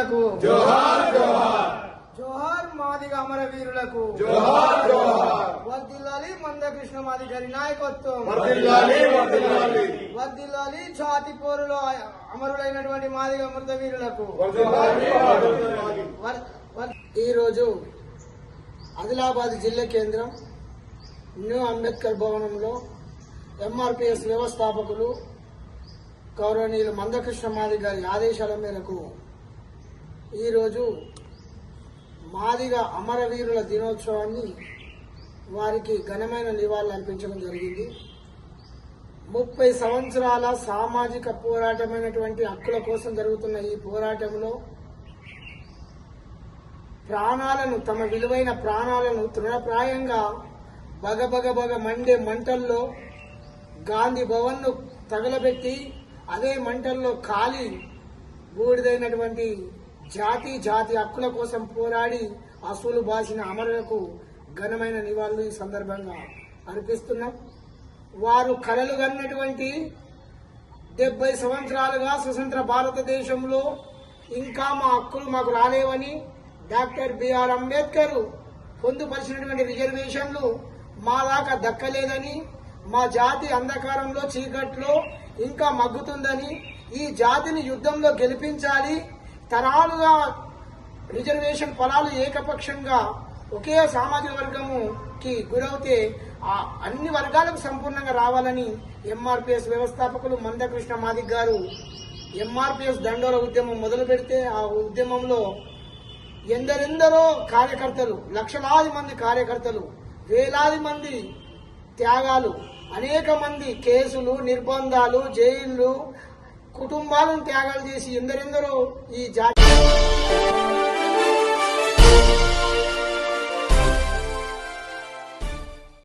వీరులకు. జోహార్ మాదిగ అమరవీరులకు వర్దిల్లాలి మందకృష్ణ మాదిగారి నాయకత్వం. వర్దిల్లాలి ఛాతి పోరులో అమరులైనటువంటి మాదిగ అమృత వీరులకు. ఈరోజు ఆదిలాబాద్ జిల్లా కేంద్రం న్యూ అంబేద్కర్ భవనంలో ఎంఆర్పిఎస్ వ్యవస్థాపకులు గౌరవనీయులు మందకృష్ణ మాది గారి ఆదేశాల మేరకు ఈరోజు మాదిగ అమరవీరుల దినోత్సవాన్ని వారికి ఘనమైన నివాళులు అర్పించడం జరిగింది. ముప్పై సంవత్సరాల సామాజిక పోరాటమైనటువంటి హక్కుల కోసం జరుగుతున్న ఈ పోరాటంలో ప్రాణాలను తమ విలువైన ప్రాణాలను తృణప్రాయంగా బగబగబగ మండే మంటల్లో గాంధీ భవన్ను తగలబెట్టి అదే మంటల్లో కాలి బూడిదైనటువంటి జాతి జాతి హక్కుల కోసం పోరాడి అసూలు బాసిన అమరులకు ఘనమైన నివాళులు ఈ సందర్భంగా అర్పిస్తున్నాం. వారు కలలు కన్నటువంటి డెబ్బై సంవత్సరాలుగా స్వతంత్ర భారతదేశంలో ఇంకా మా హక్కులు మాకు రాలేవని డాక్టర్ బిఆర్ అంబేద్కర్ పొందుపరిచినటువంటి రిజర్వేషన్లు మా దాకా దక్కలేదని మా జాతి అంధకారంలో చీకట్లో ఇంకా మగ్గుతుందని ఈ జాతిని యుద్ధంలో గెలిపించాలి తరాలుగా రిజర్వేషన్ ఫలాలు ఏకపక్షంగా ఒకే సామాజిక వర్గముకి గురవుతే ఆ అన్ని వర్గాలకు సంపూర్ణంగా రావాలని ఎంఆర్పిఎస్ వ్యవస్థాపకులు మందకృష్ణ మాదిక్ గారు ఎంఆర్పిఎస్ దండోల ఉద్యమం మొదలు పెడితే ఆ ఉద్యమంలో ఎందరెందరో కార్యకర్తలు లక్షలాది మంది కార్యకర్తలు వేలాది మంది త్యాగాలు అనేక మంది కేసులు నిర్బంధాలు జైళ్ళు కుటుంబాలను త్యాగాలు చేసి ఎందరెందరో ఈ జాతి